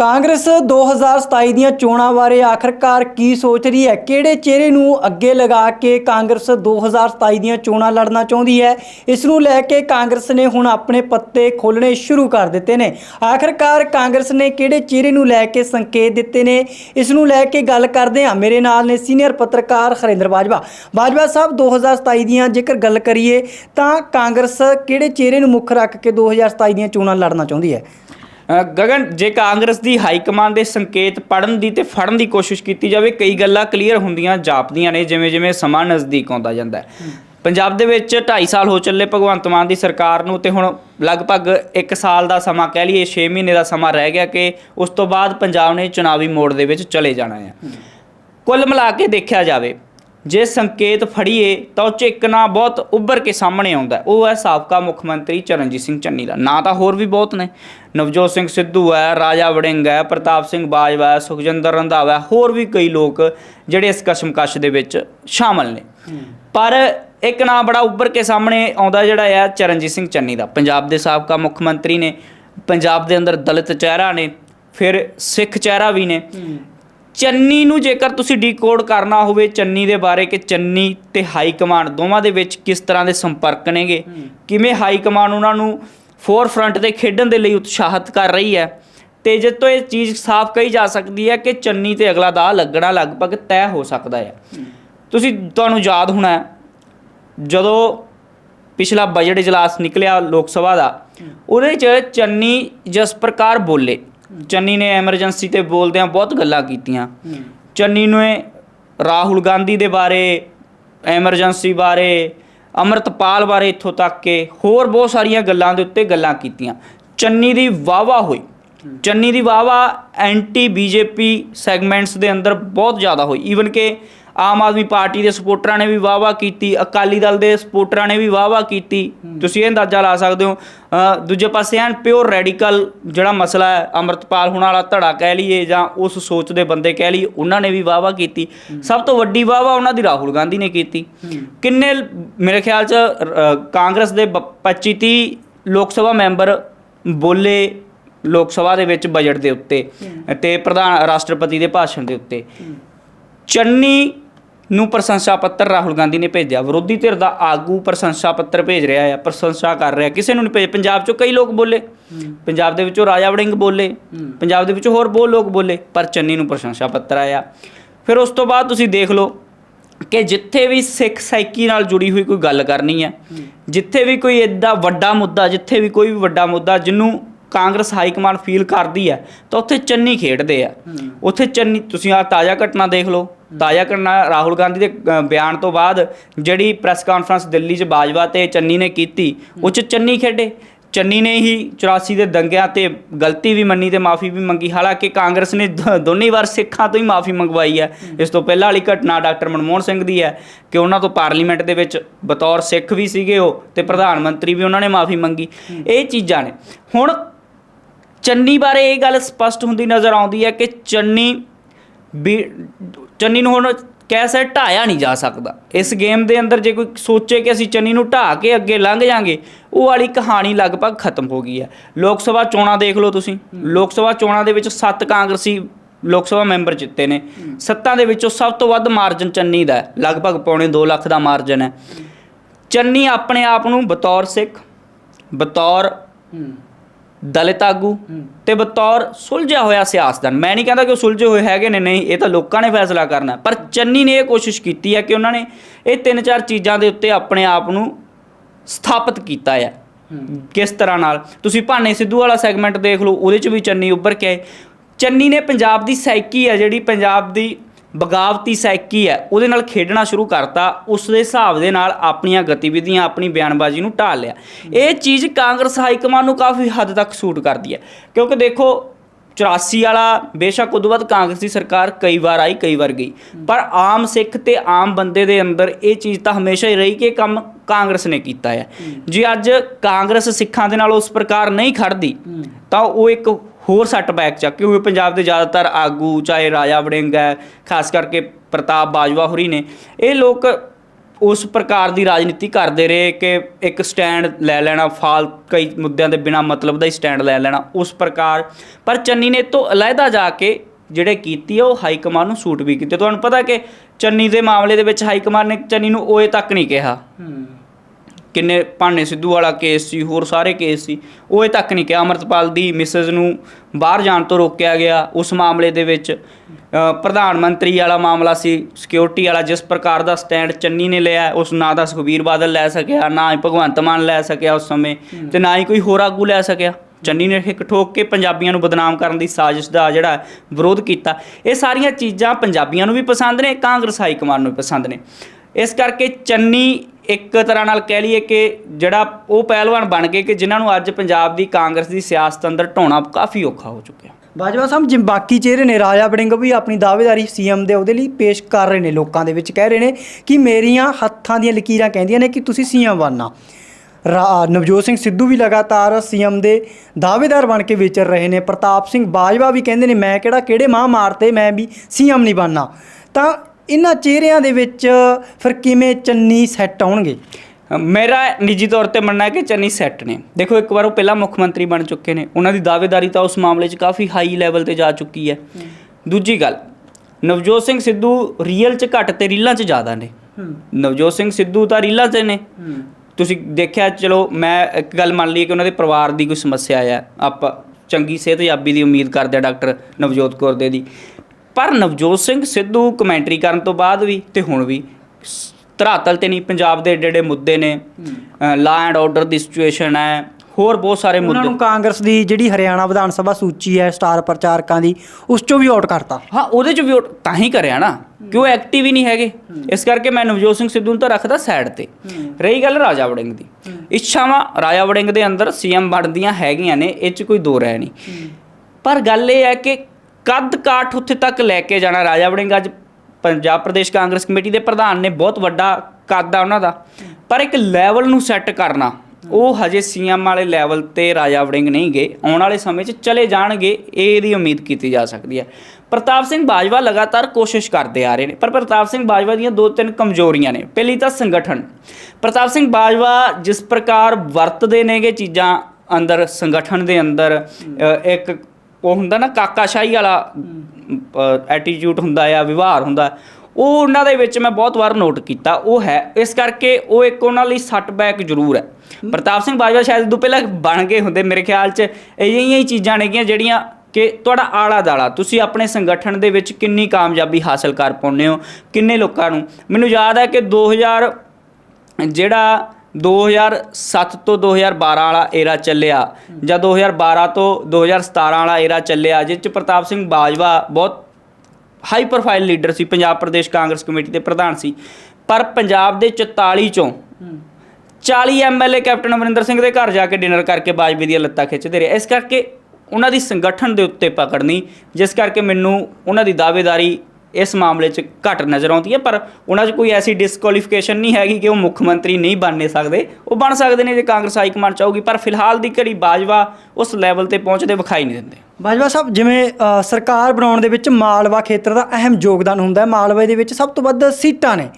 ਕਾਂਗਰਸ 2027 ਦੀਆਂ ਚੋਣਾਂ ਬਾਰੇ ਆਖਰਕਾਰ ਕੀ ਸੋਚ ਰਹੀ ਹੈ? ਕਿਹੜੇ ਚਿਹਰੇ ਨੂੰ ਅੱਗੇ ਲਗਾ ਕੇ ਕਾਂਗਰਸ 2027 ਦੀਆਂ ਚੋਣਾਂ ਲੜਨਾ ਚਾਹੁੰਦੀ ਹੈ? ਇਸ ਨੂੰ ਲੈ ਕੇ ਕਾਂਗਰਸ ਨੇ ਹੁਣ ਆਪਣੇ ਪੱਤੇ ਖੋਲਣੇ ਸ਼ੁਰੂ ਕਰ ਦਿੱਤੇ ਨੇ। ਆਖਰਕਾਰ ਕਾਂਗਰਸ ਨੇ ਕਿਹੜੇ ਚਿਹਰੇ ਨੂੰ ਲੈ ਕੇ ਸੰਕੇਤ ਦਿੱਤੇ ਨੇ? ਇਸ ਨੂੰ ਲੈ ਕੇ ਗੱਲ ਕਰਦੇ ਹਾਂ। ਮੇਰੇ ਨਾਲ ਨੇ ਸੀਨੀਅਰ ਪੱਤਰਕਾਰ ਹਰਿੰਦਰ ਬਾਜਵਾ। ਬਾਜਵਾ ਸਾਹਿਬ 2027 ਦੀਆਂ ਜੇਕਰ ਗੱਲ ਕਰੀਏ ਤਾਂ ਕਾਂਗਰਸ ਕਿਹੜੇ ਚਿਹਰੇ ਨੂੰ ਮੁੱਖ ਰੱਖ ਕੇ 2027 ਦੀਆਂ ਚੋਣਾਂ ਲੜਨਾ ਚਾਹੁੰਦੀ ਹੈ? ਗਗਨ ਜੇ ਕਾਂਗਰਸ ਦੀ ਹਾਈ ਕਮਾਂਡ ਦੇ ਸੰਕੇਤ ਪੜਨ ਦੀ ਤੇ ਫੜਨ ਦੀ ਕੋਸ਼ਿਸ਼ ਕੀਤੀ ਜਾਵੇ ਕਈ ਗੱਲਾਂ ਕਲੀਅਰ ਹੁੰਦੀਆਂ ਜਾਪਦੀਆਂ ਨੇ ਜਿਵੇਂ ਜਿਵੇਂ ਸਮਾਂ ਨਜ਼ਦੀਕ ਆਉਂਦਾ ਜਾਂਦਾ ਹੈ। ਪੰਜਾਬ ਦੇ ਵਿੱਚ 2.5 ਸਾਲ ਹੋ ਚੱਲੇ ਭਗਵੰਤ ਮਾਨ ਦੀ ਸਰਕਾਰ ਨੂੰ ਤੇ ਹੁਣ ਲਗਭਗ 1 ਸਾਲ ਦਾ ਸਮਾਂ ਕਹਿ ਲਈਏ 6 ਮਹੀਨੇ ਦਾ ਸਮਾਂ ਰਹਿ ਗਿਆ ਕਿ ਉਸ ਤੋਂ ਬਾਅਦ ਪੰਜਾਬ ਨੇ ਚੁਣਾਵੀ ਮੋੜ ਦੇ ਵਿੱਚ ਚਲੇ ਜਾਣਾ ਹੈ। ਕੁੱਲ ਮਿਲਾ ਕੇ ਦੇਖਿਆ ਜਾਵੇ ਜੇ ਸੰਕੇਤ ਫੜੀਏ ਤਾਂ ਉਹ 'ਚ ਇੱਕ ਨਾਂ ਬਹੁਤ ਉੱਭਰ ਕੇ ਸਾਹਮਣੇ ਆਉਂਦਾ। ਉਹ ਹੈ ਸਾਬਕਾ ਮੁੱਖ ਮੰਤਰੀ ਚਰਨਜੀਤ ਸਿੰਘ ਚੰਨੀ ਦਾ। ਨਾਂ ਤਾਂ ਹੋਰ ਵੀ ਬਹੁਤ ਨੇ। ਨਵਜੋਤ ਸਿੰਘ ਸਿੱਧੂ ਹੈ ਰਾਜਾ ਵੜਿੰਗ ਹੈ ਪ੍ਰਤਾਪ ਸਿੰਘ ਬਾਜਵਾ ਹੈ ਸੁਖਜਿੰਦਰ ਰੰਧਾਵਾ ਹੈ। ਹੋਰ ਵੀ ਕਈ ਲੋਕ ਜਿਹੜੇ ਇਸ ਕਸ਼ਮਕਸ਼ ਦੇ ਵਿੱਚ ਸ਼ਾਮਲ ਨੇ। ਪਰ ਇੱਕ ਨਾਂ ਬੜਾ ਉੱਭਰ ਕੇ ਸਾਹਮਣੇ ਆਉਂਦਾ ਜਿਹੜਾ ਹੈ ਚਰਨਜੀਤ ਸਿੰਘ ਚੰਨੀ ਦਾ। ਪੰਜਾਬ ਦੇ ਸਾਬਕਾ ਮੁੱਖ ਮੰਤਰੀ ਨੇ। ਪੰਜਾਬ ਦੇ ਅੰਦਰ ਦਲਿਤ ਚਿਹਰਾ ਨੇ। ਫਿਰ ਸਿੱਖ ਚਿਹਰਾ ਵੀ ਨੇ। ਚੰਨੀ ਨੂੰ ਜੇਕਰ ਤੁਸੀਂ ਡੀਕੋਡ ਕਰਨਾ ਹੋਵੇ ਚੰਨੀ ਦੇ ਬਾਰੇ ਕਿ ਚੰਨੀ ਤੇ ਹਾਈ ਕਮਾਂਡ ਦੋਵਾਂ ਦੇ ਵਿੱਚ ਕਿਸ ਤਰ੍ਹਾਂ ਦੇ ਸੰਪਰਕ ਨੇਗੇ ਕਿਵੇਂ ਹਾਈ ਕਮਾਂਡ ਉਹਨਾਂ ਨੂੰ ਫੋਰ ਫਰੰਟ ਤੇ ਖੇਡਣ ਦੇ ਲਈ ਉਤਸ਼ਾਹਿਤ ਕਰ ਰਹੀ ਹੈ ਤੇ ਜਿਸ ਤੋਂ ਇਹ ਚੀਜ਼ ਸਾਫ਼ ਕਹੀ ਜਾ ਸਕਦੀ ਹੈ ਕਿ ਚੰਨੀ ਤੇ ਅਗਲਾ ਦਾ ਲੱਗਣਾ ਲਗਭਗ ਤੈਅ ਹੋ ਸਕਦਾ ਹੈ। ਤੁਸੀਂ ਤੁਹਾਨੂੰ ਯਾਦ ਹੋਣਾ ਜਦੋਂ ਪਿਛਲਾ ਬਜਟ ਇਜਲਾਸ ਨਿਕਲਿਆ ਲੋਕ ਸਭਾ ਦਾ ਉਹਦੇ 'ਚ ਚੰਨੀ ਜਿਸ ਪ੍ਰਕਾਰ ਬੋਲੇ ਚੰਨੀ ਨੇ ਐਮਰਜੈਂਸੀ ਤੇ ਬੋਲਦਿਆਂ ਬਹੁਤ ਗੱਲਾਂ ਕੀਤੀਆਂ। ਚੰਨੀ ਨੇ ਰਾਹੁਲ ਗਾਂਧੀ ਦੇ ਬਾਰੇ ਐਮਰਜੈਂਸੀ ਬਾਰੇ ਅਮਰਤਪਾਲ ਬਾਰੇ ਇੱਥੋਂ ਤੱਕ ਕਿ ਹੋਰ ਬਹੁਤ ਸਾਰੀਆਂ ਗੱਲਾਂ ਦੇ ਉੱਤੇ ਗੱਲਾਂ ਕੀਤੀਆਂ। ਚੰਨੀ ਦੀ ਵਾਵਾ ਹੋਈ। ਚੰਨੀ ਦੀ ਵਾਵਾ ਐਂਟੀ ਬੀਜੇਪੀ ਸੈਗਮੈਂਟਸ ਦੇ ਅੰਦਰ ਬਹੁਤ ਜ਼ਿਆਦਾ ਹੋਈ। ਈਵਨ ਕਿ ਆਮ ਆਦਮੀ ਪਾਰਟੀ ਦੇ ਸਪੋਰਟਰਾਂ ਨੇ ਵੀ ਵਾਵਾ ਕੀਤੀ ਅਕਾਲੀ ਦਲ ਦੇ ਸਪੋਰਟਰਾਂ ਨੇ ਵੀ ਵਾਵਾ ਕੀਤੀ। ਤੁਸੀਂ ਇਹ ਅੰਦਾਜ਼ਾ ਲਾ ਸਕਦੇ ਹੋ। ਦੂਜੇ ਪਾਸੇ ਐਨ ਪਿਓਰ ਰੈਡੀਕਲ ਜਿਹੜਾ ਮਸਲਾ ਹੈ ਅਮਰਤਪਾਲ ਹੁਣ ਵਾਲਾ ਧੜਾ ਕਹਿ ਲਈਏ ਜਾਂ ਉਸ ਸੋਚ ਦੇ ਬੰਦੇ ਕਹਿ ਲਈਏ ਉਹਨਾਂ ਨੇ ਵੀ ਵਾਵਾ ਕੀਤੀ। ਸਭ ਤੋਂ ਵੱਡੀ ਵਾਵਾ ਉਹਨਾਂ ਦੀ ਰਾਹੁਲ ਗਾਂਧੀ ਨੇ ਕੀਤੀ। ਕਿੰਨੇ ਮੇਰੇ ਖਿਆਲ 'ਚ ਕਾਂਗਰਸ ਦੇ 25 30 ਲੋਕ ਸਭਾ ਮੈਂਬਰ ਬੋਲੇ ਲੋਕ ਸਭਾ ਦੇ ਵਿੱਚ ਬਜਟ ਦੇ ਉੱਤੇ ਤੇ ਪ੍ਰਧਾਨ ਰਾਸ਼ਟਰਪਤੀ ਦੇ ਭਾਸ਼ਣ ਦੇ ਉੱਤੇ। ਚੰਨੀ ਨੂੰ ਪ੍ਰਸ਼ੰਸਾ ਪੱਤਰ ਰਾਹੁਲ ਗਾਂਧੀ ਨੇ ਭੇਜਿਆ। ਵਿਰੋਧੀ ਧਿਰ ਦਾ ਆਗੂ ਪ੍ਰਸ਼ੰਸਾ ਪੱਤਰ ਭੇਜ ਰਿਹਾ ਹੈ ਪ੍ਰਸ਼ੰਸਾ ਕਰ ਰਿਹਾ ਕਿਸੇ ਨੂੰ ਨਹੀਂ ਭੇਜ ਪੰਜਾਬ ਚੋਂ ਕਈ ਲੋਕ ਬੋਲੇ। ਪੰਜਾਬ ਦੇ ਵਿੱਚੋਂ ਰਾਜਾ ਵੜਿੰਗ ਬੋਲੇ। ਪੰਜਾਬ ਦੇ ਵਿੱਚੋਂ ਹੋਰ ਬਹੁਤ ਲੋਕ ਬੋਲੇ ਪਰ ਚੰਨੀ ਨੂੰ ਪ੍ਰਸ਼ੰਸਾ ਪੱਤਰ ਆਇਆ। ਫਿਰ ਉਸ ਤੋਂ ਬਾਅਦ ਤੁਸੀਂ ਦੇਖ ਲਓ ਕਿ ਜਿੱਥੇ ਵੀ ਸਿੱਖ ਸਾਈਕੀ ਨਾਲ ਜੁੜੀ ਹੋਈ ਕੋਈ ਗੱਲ ਕਰਨੀ ਹੈ ਜਿੱਥੇ ਵੀ ਕੋਈ ਐਡਾ ਵੱਡਾ ਮੁੱਦਾ ਜਿੱਥੇ ਵੀ ਕੋਈ ਵੀ ਵੱਡਾ ਮੁੱਦਾ ਜਿਹਨੂੰ ਕਾਂਗਰਸ ਹਾਈ ਕਮਾਂਡ ਫੀਲ ਕਰਦੀ ਹੈ ਤਾਂ ਉੱਥੇ ਚੰਨੀ ਖੇਡਦੇ ਆ। ਉੱਥੇ ਚੰਨੀ ਤੁਸੀਂ ਆ ਤਾਜ਼ਾ ਘਟਨਾ ਦੇਖ ਲਓ। ਤਾਜ਼ਾ ਘਟਨਾ ਰਾਹੁਲ ਗਾਂਧੀ ਦੇ ਬਿਆਨ ਤੋਂ ਬਾਅਦ ਜਿਹੜੀ ਪ੍ਰੈਸ ਕਾਨਫਰੰਸ ਦਿੱਲੀ 'ਚ ਬਾਜਵਾ ਤੇ ਚੰਨੀ ਨੇ ਕੀਤੀ ਉਹ 'ਚ ਚੰਨੀ ਖੇਡੇ। ਚੰਨੀ ਨੇ ਹੀ 84 ਦੇ ਦੰਗਿਆਂ ਤੇ ਗਲਤੀ ਵੀ ਮੰਨੀ ਤੇ ਮਾਫੀ ਵੀ ਮੰਗੀ। ਹਾਲਾਂਕਿ ਕਾਂਗਰਸ ਨੇ ਦੋਨੇ ਵਾਰ ਸਿੱਖਾਂ ਤੋਂ ਹੀ ਮਾਫੀ ਮੰਗਵਾਈ ਹੈ। ਇਸ ਤੋਂ ਪਹਿਲਾਂ ਵਾਲੀ ਘਟਨਾ ਡਾਕਟਰ ਮਨਮੋਹਨ ਸਿੰਘ ਦੀ ਹੈ ਕਿ ਉਹਨਾਂ ਤੋਂ ਪਾਰਲੀਮੈਂਟ ਦੇ ਵਿੱਚ ਬਤੌਰ ਸਿੱਖ ਵੀ ਸੀਗੇ ਉਹ ਤੇ ਪ੍ਰਧਾਨ ਮੰਤਰੀ ਵੀ ਉਹਨਾਂ ਨੇ ਮਾਫੀ ਮੰਗੀ। ਇਹ ਚੀਜ਼ਾਂ ਨੇ। ਹੁਣ ਚੰਨੀ ਬਾਰੇ ਇਹ ਗੱਲ ਸਪਸ਼ਟ ਹੁੰਦੀ ਨਜ਼ਰ ਆਉਂਦੀ ਹੈ ਕਿ ਚੰਨੀ ਵੀ ਚੰਨੀ ਨੂੰ ਹੁਣ ਕੈਸੇ ਢਾਇਆ ਨਹੀਂ ਜਾ ਸਕਦਾ। ਇਸ ਗੇਮ ਦੇ ਅੰਦਰ ਜੇ ਕੋਈ ਸੋਚੇ ਕਿ ਅਸੀਂ ਚੰਨੀ ਨੂੰ ਢਾ ਕੇ ਅੱਗੇ ਲੰਘ ਜਾਾਂਗੇ, ਉਹ ਵਾਲੀ ਕਹਾਣੀ ਲਗਭਗ ਖਤਮ ਹੋ ਗਈ ਹੈ। ਲੋਕ ਸਭਾ ਚੋਣਾਂ ਦੇਖ ਲਓ ਤੁਸੀਂ। ਲੋਕ ਸਭਾ ਚੋਣਾਂ ਦੇ ਵਿੱਚ ਸੱਤ ਕਾਂਗਰਸੀ ਲੋਕ ਸਭਾ ਮੈਂਬਰ ਜਿੱਤੇ ਨੇ। ਸੱਤਾਂ ਦੇ ਵਿੱਚੋਂ ਸਭ ਤੋਂ ਵੱਧ ਮਾਰਜਨ ਚੰਨੀ ਦਾ ਲਗਭਗ ਪੌਣੇ 2 ਲੱਖ ਦਾ ਮਾਰਜਨ ਹੈ। ਚੰਨੀ ਆਪਣੇ ਆਪ ਨੂੰ ਬਤੌਰ ਸਿੱਖ, ਬਤੌਰ ਦਲਿਤ ਆਗੂ ਤੇ ਬਤੌਰ ਸੁਲਝਿਆ ਹੋਇਆ ਸਿਆਸਤਦਾਨ। ਮੈਂ ਨਹੀਂ ਕਹਿੰਦਾ ਕਿ ਉਹ ਸੁਲਝੇ ਹੋਏ ਹੈਗੇ ਨੇ ਨਹੀਂ ਇਹ ਤਾਂ ਲੋਕਾਂ ਨੇ ਫੈਸਲਾ ਕਰਨਾ। ਪਰ ਚੰਨੀ ਨੇ ਇਹ ਕੋਸ਼ਿਸ਼ ਕੀਤੀ ਹੈ ਕਿ ਉਹਨਾਂ ਨੇ ਇਹ ਤਿੰਨ ਚਾਰ ਚੀਜ਼ਾਂ ਦੇ ਉੱਤੇ ਆਪਣੇ ਆਪ ਨੂੰ ਸਥਾਪਿਤ ਕੀਤਾ ਹੈ। ਕਿਸ ਤਰ੍ਹਾਂ ਨਾਲ? ਤੁਸੀਂ ਭਾਨੇ ਸਿੱਧੂ ਵਾਲਾ ਸੈਗਮੈਂਟ ਦੇਖ ਲਓ ਉਹਦੇ 'ਚ ਵੀ ਚੰਨੀ ਉੱਭਰ ਕੇ ਆਏ। ਚੰਨੀ ਨੇ ਪੰਜਾਬ ਦੀ ਸਾਈਕੀ ਹੈ ਜਿਹੜੀ ਪੰਜਾਬ ਦੀ ਬਗਾਵਤੀ ਸਾਈਕੀ ਹੈ। ਉਹਦੇ ਨਾਲ ਖੇਡਣਾ ਸ਼ੁਰੂ ਕਰਤਾ। ਉਸ ਦੇ ਹਿਸਾਬ ਦੇ ਨਾਲ ਆਪਣੀਆਂ ਗਤੀਵਿਧੀਆਂ, ਆਪਣੀ ਬਿਆਨਬਾਜ਼ੀ ਨੂੰ ਢਾਲ ਲਿਆ। ਇਹ ਚੀਜ਼ ਕਾਂਗਰਸ ਹਾਈਕਮਾਨ ਨੂੰ ਕਾਫੀ ਹੱਦ ਤੱਕ ਸੂਟ ਕਰਦੀ ਹੈ। ਕਿਉਂਕਿ ਦੇਖੋ 84 ਵਾਲਾ ਬੇਸ਼ੱਕ ਉਦੋਂ ਬਾਅਦ ਕਾਂਗਰਸ ਦੀ ਸਰਕਾਰ ਕਈ ਵਾਰ ਆਈ, ਕਈ ਵਾਰ ਗਈ। ਪਰ ਆਮ ਸਿੱਖ ਤੇ ਆਮ ਬੰਦੇ ਦੇ ਅੰਦਰ ਇਹ ਚੀਜ਼ ਤਾਂ ਹਮੇਸ਼ਾ ਹੀ ਰਹੀ ਕਿ ਕੰਮ ਕਾਂਗਰਸ ਨੇ ਕੀਤਾ ਹੈ। ਜੇ ਅੱਜ ਕਾਂਗਰਸ ਸਿੱਖਾਂ ਦੇ ਨਾਲ ਉਸ ਪ੍ਰਕਾਰ ਨਹੀਂ ਖੜਦੀ ਤਾਂ ਉਹ ਇੱਕ ਹੋਰ ਸੈਟਬੈਕ ਚੱਕ ਹੋਏ ਪੰਜਾਬ ਦੇ ਜ਼ਿਆਦਾਤਰ ਆਗੂ ਚਾਹੇ ਰਾਜਾ ਵੜਿੰਗ ਹੈ, ਖਾਸ ਕਰਕੇ ਪ੍ਰਤਾਪ ਬਾਜਵਾ ਹੋਰੀ ਨੇ, ਇਹ ਲੋਕ ਉਸ ਪ੍ਰਕਾਰ ਦੀ ਰਾਜਨੀਤੀ ਕਰਦੇ ਰਹੇ ਕਿ ਇੱਕ ਸਟੈਂਡ ਲੈ ਲੈਣਾ, ਫਾਲ ਕਈ ਮੁੱਦਿਆਂ ਦੇ ਬਿਨਾ ਮਤਲਬ ਦਾ ਹੀ ਸਟੈਂਡ ਲੈ ਲੈਣਾ, ਉਸ ਪ੍ਰਕਾਰ। ਪਰ ਚੰਨੀ ਨੇ ਇਹ ਤੋਂ ਅਲੱਗਾ ਜਾ ਕੇ ਜਿਹੜੇ ਕੀਤੀ ਆ, ਉਹ ਹਾਈ ਕਮਾਂਡ ਨੂੰ ਸੂਟ ਵੀ ਕੀਤੇ। ਤੁਹਾਨੂੰ ਪਤਾ ਕਿ ਚੰਨੀ ਦੇ ਮਾਮਲੇ ਦੇ ਵਿੱਚ ਹਾਈ ਕਮਾਂਡ ਨੇ ਚੰਨੀ ਨੂੰ ਓਏ ਤੱਕ ਨਹੀਂ ਕਿਹਾ। ਕਿੰਨੇ ਭਾਨੇ ਸਿੱਧੂ ਵਾਲਾ ਕੇਸ ਸੀ, ਹੋਰ ਸਾਰੇ ਕੇਸ ਸੀ। ਉਹ ਇਹ ਤੱਕ ਨਹੀਂ ਕਿਹਾ। ਅਮਰਤਪਾਲ ਦੀ ਮਿਸਸ ਨੂੰ ਬਾਹਰ ਜਾਣ ਤੋਂ ਰੋਕਿਆ ਗਿਆ। ਉਸ ਮਾਮਲੇ ਦੇ ਵਿੱਚ ਪ੍ਰਧਾਨ ਮੰਤਰੀ ਵਾਲਾ ਮਾਮਲਾ ਸੀ। ਸਿਕਿਉਰਿਟੀ ਵਾਲਾ ਜਿਸ ਪ੍ਰਕਾਰ ਦਾ ਸਟੈਂਡ ਚੰਨੀ ਨੇ ਲਿਆ, ਉਸ ਨਾ ਦਾ ਸੁਖਬੀਰ ਬਾਦਲ ਲੈ ਸਕਿਆ, ਨਾ ਹੀ ਭਗਵੰਤ ਮਾਨ ਲੈ ਸਕਿਆ ਉਸ ਸਮੇਂ ਤੇ ਨਾ ਹੀ ਕੋਈ ਹੋਰ ਆਗੂ ਲੈ ਸਕਿਆ। ਚੰਨੀ ਨੇ ਇੱਕ ਠੋਕ ਕੇ ਪੰਜਾਬੀਆਂ ਨੂੰ ਬਦਨਾਮ ਕਰਨ ਦੀ ਸਾਜ਼ਿਸ਼ ਦਾ ਜਿਹੜਾ ਵਿਰੋਧ ਕੀਤਾ। ਇਹ ਸਾਰੀਆਂ ਚੀਜ਼ਾਂ ਪੰਜਾਬੀਆਂ ਨੂੰ ਵੀ ਪਸੰਦ ਨੇ, ਕਾਂਗਰਸ ਹਾਈ ਕਮਾਂਡ ਨੂੰ ਵੀ ਪਸੰਦ ਨੇ। ਇਸ ਕਰਕੇ ਚੰਨੀ ਇੱਕ ਤਰ੍ਹਾਂ ਨਾਲ ਕਹਿ ਲਈਏ ਕਿ ਜਿਹੜਾ ਉਹ ਪਹਿਲਵਾਨ ਬਣ ਗਏ ਕਿ ਜਿਨ੍ਹਾਂ ਨੂੰ ਅੱਜ ਪੰਜਾਬ ਦੀ ਕਾਂਗਰਸ ਦੀ ਸਿਆਸਤ ਅੰਦਰ ਢੋਣਾ ਕਾਫੀ ਔਖਾ ਹੋ ਚੁੱਕਿਆ। ਬਾਜਵਾ ਸਾਹਿਬ ਜਿਵੇਂ ਬਾਕੀ ਚਿਹਰੇ ਨੇ ਰਾਜਾ ਬੜਿੰਗ ਵੀ ਆਪਣੀ ਦਾਅਵੇਦਾਰੀ ਸੀਐਮ ਦੇ ਉਹਦੇ ਲਈ ਪੇਸ਼ ਕਰ ਰਹੇ ਨੇ, ਲੋਕਾਂ ਦੇ ਵਿੱਚ ਕਹਿ ਰਹੇ ਨੇ ਕਿ ਮੇਰੀਆਂ ਹੱਥਾਂ ਦੀਆਂ ਲਕੀਰਾਂ ਕਹਿੰਦੀਆਂ ਨੇ ਕਿ ਤੁਸੀਂ ਸੀਐਮ ਬਣਨਾ। ਰਾ- ਨਵਜੋਤ ਸਿੰਘ ਸਿੱਧੂ ਵੀ ਲਗਾਤਾਰ ਸੀਐਮ ਦੇ ਦਾਅਵੇਦਾਰ ਬਣ ਕੇ ਵਿਚਰ ਰਹੇ ਨੇ, ਪ੍ਰਤਾਪ ਸਿੰਘ ਬਾਜਵਾ ਵੀ ਕਹਿੰਦੇ ਨੇ, ਮੈਂ ਕਿਹੜਾ ਕਿਹੜੇ ਮਾਂ ਮਾਰਤੇ, ਮੈਂ ਵੀ ਸੀਐਮ ਨਹੀਂ ਬਣਨਾ। ਤਾਂ ਇਹਨਾਂ ਚਿਹਰਿਆਂ ਦੇ ਵਿੱਚ ਫਿਰ ਕਿਵੇਂ ਚੰਨੀ ਸੈੱਟ ਆਉਣਗੇ? ਮੇਰਾ ਨਿੱਜੀ ਤੌਰ ਤੇ ਮੰਨਣਾ ਹੈ ਕਿ ਚੰਨੀ ਸੈੱਟ ਨੇ। ਦੇਖੋ ਇੱਕ ਵਾਰ ਉਹ ਪਹਿਲਾਂ ਮੁੱਖ ਮੰਤਰੀ ਬਣ ਚੁੱਕੇ ਨੇ। ਉਹਨਾਂ ਦੀ ਦਾਅਵੇਦਾਰੀ ਤਾਂ ਉਸ ਮਾਮਲੇ 'ਚ ਕਾਫੀ ਹਾਈ ਲੈਵਲ ਤੇ ਜਾ ਚੁੱਕੀ ਹੈ। ਦੂਜੀ ਗੱਲ ਨਵਜੋਤ ਸਿੰਘ ਸਿੱਧੂ ਰੀਅਲ 'ਚ ਘੱਟ ਤੇ ਰੀਲਾਂ 'ਚ ਜ਼ਿਆਦਾ ਨੇ। ਨਵਜੋਤ ਸਿੰਘ ਸਿੱਧੂ ਤਾਂ ਰੀਲਾਂ 'ਚ ਨੇ। ਤੁਸੀਂ ਦੇਖਿਆ ਚਲੋ ਮੈਂ ਇੱਕ ਗੱਲ ਮੰਨ ਲਈ ਕਿ ਉਹਨਾਂ ਦੇ ਪਰਿਵਾਰ ਦੀ ਕੋਈ ਸਮੱਸਿਆ ਆ। ਆਪਾਂ ਚੰਗੀ ਸਿਹਤਯਾਬੀ ਦੀ ਉਮੀਦ ਕਰਦੇ ਆ ਡਾਕਟਰ ਨਵਜੋਤ ਕੌਰ ਦੇ ਦੀ। ਪਰ ਨਵਜੋਤ ਸਿੰਘ ਸਿੱਧੂ ਕਮੈਂਟਰੀ ਕਰਨ ਤੋਂ ਬਾਅਦ ਵੀ ਤੇ ਹੁਣ ਵੀ ਧਰਾਤਲ ਤੇ ਨਹੀਂ ਪੰਜਾਬ ਦੇ ਏਡੇ ਏਡੇ ਮੁੱਦੇ ਨੇ law and order the situation ਹੈ ਹੋਰ ਬਹੁਤ ਸਾਰੇ ਉਹਨਾਂ ਮੁੱਦੇ। ਨੂੰ ਕਾਂਗਰਸ ਦੀ ਜਿਹੜੀ ਹਰਿਆਣਾ ਵਿਧਾਨ ਸਭਾ ਸੂਚੀ ਹੈ ਸਟਾਰ ਪ੍ਰਚਾਰਕਾਂ ਦੀ ਉਸ ਚੋਂ ਵੀ ਆਊਟ ਕਰਤਾ। ਹਾਂ ਉਹਦੇ ਚ ਵੀ ਤਾਂ ਹੀ ਕਰਿਆ ਨਾ ਕਿ ਉਹ ਐਕਟਿਵ ਹੀ ਨਹੀਂ ਹੈਗੇ? ਇਸ ਕਰਕੇ ਮੈਂ ਨਵਜੋਤ ਸਿੰਘ ਸਿੱਧੂ ਨੂੰ ਤਾਂ ਰੱਖਦਾ ਸਾਈਡ ਤੇ। ਰਹੀ ਗੱਲ ਰਾਜਾ ਵੜਿੰਗ ਦੀ। ਇੱਛਾਵਾਂ ਰਾਜਾ ਵੜਿੰਗ ਦੇ ਅੰਦਰ ਸੀਐਮ ਬਣਦੀਆਂ ਹੈਗੀਆਂ ਨੇ ਇਹ ਚ ਕੋਈ ਦੋ ਰਹਿ ਨਹੀਂ। ਪਰ ਗੱਲ ਇਹ ਹੈ ਕਿ ਕੱਦ ਕਾਠ ਉੱਥੇ ਤੱਕ ਲੈ ਕੇ ਜਾਣਾ ਰਾਜਾ ਵੜਿੰਗ ਅੱਜ ਪੰਜਾਬ ਪ੍ਰਦੇਸ਼ ਕਾਂਗਰਸ ਕਮੇਟੀ ਦੇ ਪ੍ਰਧਾਨ ਨੇ ਬਹੁਤ ਵੱਡਾ ਕੱਦ ਆ ਉਹਨਾਂ ਦਾ। ਪਰ ਇੱਕ ਲੈਵਲ ਨੂੰ ਸੈੱਟ ਕਰਨਾ, ਉਹ ਹਜੇ ਸੀਐਮ ਵਾਲੇ ਲੈਵਲ ਤੇ ਰਾਜਾ ਵੜਿੰਗ ਨਹੀਂ ਗਏ। ਆਉਣ ਵਾਲੇ ਸਮੇਂ 'ਚ ਚਲੇ ਜਾਣਗੇ, ਇਹ ਇਹਦੀ ਉਮੀਦ ਕੀਤੀ ਜਾ ਸਕਦੀ ਹੈ। ਪ੍ਰਤਾਪ ਸਿੰਘ ਬਾਜਵਾ ਲਗਾਤਾਰ ਕੋਸ਼ਿਸ਼ ਕਰਦੇ ਆ ਰਹੇ ਨੇ, ਪਰ ਪ੍ਰਤਾਪ ਸਿੰਘ ਬਾਜਵਾ ਦੀਆਂ ਦੋ ਤਿੰਨ ਕਮਜ਼ੋਰੀਆਂ ਨੇ। ਪਹਿਲੀ ਤਾਂ ਸੰਗਠਨ। ਪ੍ਰਤਾਪ ਸਿੰਘ ਬਾਜਵਾ ਜਿਸ ਪ੍ਰਕਾਰ ਵਰਤਦੇ ਨੇਗੇ ਚੀਜ਼ਾਂ ਅੰਦਰ, ਸੰਗਠਨ ਦੇ ਅੰਦਰ ਇੱਕ ਉਹ ਹੁੰਦਾ ਨਾ ਕਾਕਾਸ਼ਾਹੀ ਵਾਲਾ ਐਟੀਟਿਊਡ ਹੁੰਦਾ ਆ ਵਿਵਹਾਰ ਹੁੰਦਾ। ਉਹ ਉਹਨਾਂ ਦੇ ਵਿੱਚ ਮੈਂ ਬਹੁਤ ਵਾਰ ਨੋਟ ਕੀਤਾ। ਉਹ ਹੈ ਇਸ ਕਰਕੇ ਉਹ ਇੱਕ ਉਹਨਾਂ ਲਈ ਸੱਟਬੈਕ ਜ਼ਰੂਰ ਹੈ। ਪ੍ਰਤਾਪ ਸਿੰਘ ਬਾਜਵਾ ਸ਼ਾਇਦ ਇਦੋਂ ਪਹਿਲਾਂ ਬਣ ਗਏ ਹੁੰਦੇ ਮੇਰੇ ਖਿਆਲ 'ਚ। ਅਜਿਹੀਆਂ ਹੀ ਚੀਜ਼ਾਂ ਨੇਗੀਆਂ ਜਿਹੜੀਆਂ ਕਿ ਤੁਹਾਡਾ ਆਲਾ ਦਾਲਾ ਤੁਸੀਂ ਆਪਣੇ ਸੰਗਠਨ ਦੇ ਵਿੱਚ ਕਿੰਨੀ ਕਾਮਯਾਬੀ ਹਾਸਲ ਕਰ ਪਾਉਂਦੇ ਹੋ ਕਿੰਨੇ ਲੋਕਾਂ ਨੂੰ। ਮੈਨੂੰ ਯਾਦ ਹੈ ਕਿ 2000 ਜਿਹੜਾ 2007 ਤੋਂ 2012 ਵਾਲਾ ਏਰਾ ਚੱਲਿਆ। ਜਾਂ 2012 ਤੋਂ 2017 ਵਾਲਾ ਏਰਾ ਚੱਲਿਆ, ਜਿਸ ਚ ਪ੍ਰਤਾਪ ਸਿੰਘ ਬਾਜਵਾ ਬਹੁਤ ਹਾਈ ਪ੍ਰੋਫਾਈਲ ਲੀਡਰ ਸੀ, ਪੰਜਾਬ ਪ੍ਰਦੇਸ਼ ਕਾਂਗਰਸ ਕਮੇਟੀ ਦੇ ਪ੍ਰਧਾਨ ਸੀ। ਪਰ ਪੰਜਾਬ ਦੇ 44 ਚੋਂ 40 ਐਮਐਲਏ ਕੈਪਟਨ ਅਮਰਿੰਦਰ ਸਿੰਘ ਦੇ ਘਰ ਜਾ ਕੇ ਡਿਨਰ ਕਰਕੇ ਬਾਜਵੇ ਦੀਆਂ ਲੱਤਾਂ ਖਿੱਚਦੇ ਰਹੇ। ਇਸ ਕਰਕੇ ਉਹਨਾਂ ਦੀ ਸੰਗਠਨ ਦੇ ਉੱਤੇ ਪਕੜਨੀ ਜਿਸ ਕਰਕੇ ਮੈਨੂੰ ਉਹਨਾਂ ਦੀ ਦਾਅਵੇਦਾਰੀ ਇਸ ਮਾਮਲੇ 'ਚ ਘੱਟ ਨਜ਼ਰ ਆਉਂਦੀ ਹੈ, ਪਰ ਉਹਨਾਂ 'ਚ ਕੋਈ ਐਸੀ ਡਿਸਕੁਆਲੀਫਿਕੇਸ਼ਨ ਨਹੀਂ ਹੈਗੀ ਕਿ ਉਹ ਮੁੱਖ ਮੰਤਰੀ ਨਹੀਂ ਬਣਨੇ ਸਕਦੇ। ਉਹ ਬਣ ਸਕਦੇ ਨੇ ਜੇ ਕਾਂਗਰਸ ਹਾਈ ਕਮਾਂਡ ਚਾਹੂਗੀ, ਪਰ ਫਿਲਹਾਲ ਦੀ ਘੜੀ ਬਾਜਵਾ ਉਸ ਲੈਵਲ ਤੇ ਪਹੁੰਚਦੇ ਵਿਖਾਈ ਨਹੀਂ ਦਿੰਦੇ। ਬਾਜਵਾ ਸਾਹਿਬ, ਜਿਵੇਂ ਸਰਕਾਰ ਬਣਾਉਣ ਦੇ ਵਿੱਚ ਮਾਲਵਾ ਖੇਤਰ ਦਾ ਅਹਿਮ ਯੋਗਦਾਨ ਹੁੰਦਾ ਹੈ, ਮਾਲਵੇ ਦੇ ਵਿੱਚ ਸਭ ਤੋਂ ਵੱਧ ਸੀਟਾਂ ਨੇ।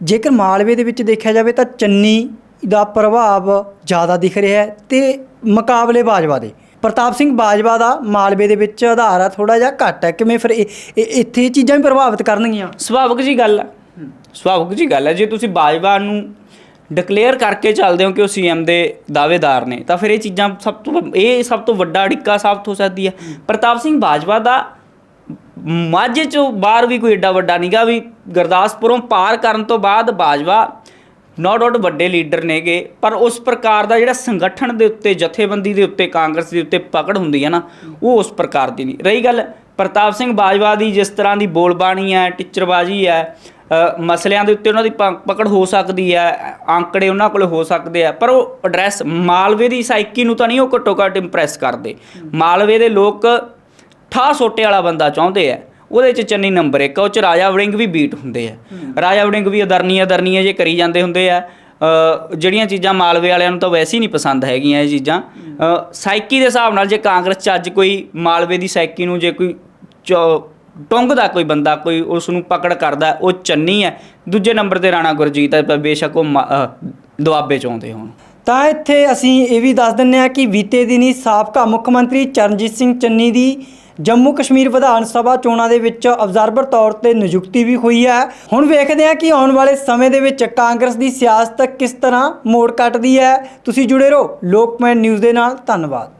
ਜੇਕਰ ਮਾਲਵੇ ਦੇ ਵਿੱਚ ਦੇਖਿਆ ਜਾਵੇ ਤਾਂ ਚੰਨੀ ਦਾ ਪ੍ਰਭਾਵ ਜ਼ਿਆਦਾ ਦਿਖ ਰਿਹਾ ਹੈ ਤੇ ਮੁਕਾਬਲੇ ਬਾਜਵਾ ਦੇ। ਪ੍ਰਤਾਪ ਸਿੰਘ ਬਾਜਵਾ ਦਾ ਮਾਲਵੇ ਦੇ ਵਿੱਚ ਆਧਾਰ ਆ ਥੋੜਾ ਜਿਹਾ ਘੱਟ ਹੈ। ਕਿਵੇਂ ਫਿਰ ਇਹ- ਇਹ- ਇੱਥੇ ਇਹ ਚੀਜ਼ਾਂ ਵੀ ਪ੍ਰਭਾਵਿਤ ਕਰਨਗੀਆਂ? ਸੁਭਾਵਿਕ ਜੀ ਗੱਲ ਹੈ। ਸੁਭਾਵਿਕ ਜੀ ਗੱਲ ਹੈ। ਜੇ ਤੁਸੀਂ ਬਾਜਵਾ ਨੂੰ ਡਿਕਲੇਅਰ ਕਰਕੇ ਚੱਲਦੇ ਹੋ ਕਿ ਉਹ ਸੀਐਮ ਦੇ ਦਾਅਵੇਦਾਰ ਨੇ, ਤਾਂ ਫਿਰ ਇਹ ਚੀਜ਼ਾਂ ਸਭ ਤੋਂ ਇਹ ਸਭ ਤੋਂ ਵੱਡਾ ਅੜਿੱਕਾ ਸਾਬਤ ਹੋ ਸਕਦੀ ਹੈ। ਪ੍ਰਤਾਪ ਸਿੰਘ ਬਾਜਵਾ ਦਾ ਮਾਝੇ ਚੋਂ ਬਾਹਰ ਵੀ ਕੋਈ ਏਡਾ ਵੱਡਾ ਨਹੀਂਗਾ ਵੀ ਗੁਰਦਾਸਪੁਰੋਂ ਪਾਰ ਕਰਨ ਤੋਂ ਬਾਅਦ ਬਾਜਵਾ ਨੋ ਡਾਊਟ ਵੱਡੇ ਲੀਡਰ ਨੇਗੇ, ਪਰ ਉਸ ਪ੍ਰਕਾਰ ਦਾ ਜਿਹੜਾ ਸੰਗਠਨ ਦੇ ਉੱਤੇ, ਜਥੇਬੰਦੀ ਦੇ ਉੱਤੇ, ਕਾਂਗਰਸ ਦੇ ਉੱਤੇ ਪਕੜ ਹੁੰਦੀ ਹੈ ਨਾ, ਉਹ ਉਸ ਪ੍ਰਕਾਰ ਦੀ ਨਹੀਂ। ਰਹੀ ਗੱਲ, ਪ੍ਰਤਾਪ ਸਿੰਘ ਬਾਜਵਾ ਦੀ ਜਿਸ ਤਰ੍ਹਾਂ ਦੀ ਬੋਲਬਾਣੀ ਹੈ, ਟਿੱਚਰਬਾਜ਼ੀ ਹੈ ਮਸਲਿਆਂ ਦੇ ਉੱਤੇ ਉਹਨਾਂ ਦੀ ਪ- ਪਕੜ ਹੋ ਸਕਦੀ ਹੈ ਅੰਕੜੇ ਉਹਨਾਂ ਕੋਲ ਹੋ ਸਕਦੇ ਆ, ਪਰ ਉਹ ਐਡਰੈਸ ਮਾਲਵੇ ਦੀ ਸਾਈਕੀ ਨੂੰ ਤਾਂ ਨਹੀਂ, ਉਹ ਘੱਟੋ ਘੱਟ ਇੰਪ੍ਰੈਸ ਕਰਦੇ। ਮਾਲਵੇ ਦੇ ਲੋਕ ਠਾ ਸੋਟੇ ਵਾਲਾ ਬੰਦਾ ਚਾਹੁੰਦੇ ਆ। ਉਹਦੇ ਚ ਚੰਨੀ ਨੰਬਰ 1 ਉਹ ਚ ਰਾਜਾ ਵੜਿੰਗ ਵੀ ਬੀਟ ਹੁੰਦੇ ਆ। ਰਾਜਾ ਵੜਿੰਗ ਵੀ ਅਦਰਨੀਆਂ ਅਦਰਨੀਆਂ ਜੇ ਕਰੀ ਜਾਂਦੇ ਹੁੰਦੇ ਆ। ਜਿਹੜੀਆਂ ਚੀਜ਼ਾਂ ਮਾਲਵੇ ਵਾਲਿਆਂ ਨੂੰ ਤਾਂ ਵੈਸੇ ਹੀ ਨਹੀਂ ਪਸੰਦ ਹੈਗੀਆਂ ਇਹ ਚੀਜ਼ਾਂ। ਸਾਈਕੀ ਦੇ ਹਿਸਾਬ ਨਾਲ ਜੇ ਕਾਂਗਰਸ ਚ ਅੱਜ ਕੋਈ ਮਾਲਵੇ ਦੀ ਸਾਈਕੀ ਨੂੰ ਜੇ ਕੋਈ ਚੋ- ਟੁੰਗ ਦਾ ਕੋਈ ਬੰਦਾ ਕੋਈ ਉਸ ਨੂੰ ਪਕੜ ਕਰਦਾ ਉਹ ਚੰਨੀ ਹੈ ਦੂਜੇ ਨੰਬਰ ਤੇ ਰਾਣਾ ਗੁਰਜੀਤ ਹੈ ਪਰ ਬੇਸ਼ੱਕ ਉਹ ਦੁਆਬੇ ਚ ਆਉਂਦੇ ਹੋਣ। ਤਾਂ ਇੱਥੇ ਅਸੀਂ ਇਹ ਵੀ ਦੱਸ ਦਿੰਨੇ ਆ ਕਿ ਬੀਤੇ ਦਿਨੀ ਸਾਬਕਾ ਮੁੱਖ ਮੰਤਰੀ ਚਰਨਜੀਤ ਸਿੰਘ ਚੰਨੀ ਦੀ ਜੰਮੂ ਕਸ਼ਮੀਰ ਵਿਧਾਨ ਸਭਾ ਚੋਣਾਂ ਦੇ ਵਿੱਚ ਅਬਜ਼ਰਵਰ ਤੌਰ ਤੇ ਨਿਯੁਕਤੀ ਵੀ ਹੋਈ ਹੈ। ਹੁਣ ਵੇਖਦੇ ਹਾਂ ਕਿ ਆਉਣ ਵਾਲੇ ਸਮੇਂ ਦੇ ਵਿੱਚ ਕਾਂਗਰਸ ਦੀ ਸਿਆਸਤ ਕਿਸ ਤਰ੍ਹਾਂ ਮੋੜ ਕੱਟਦੀ ਹੈ। ਤੁਸੀਂ ਜੁੜੇ ਰਹੋ ਲੋਕਮੈਨ ਨਿਊਜ਼ ਦੇ ਨਾਲ। ਧੰਨਵਾਦ।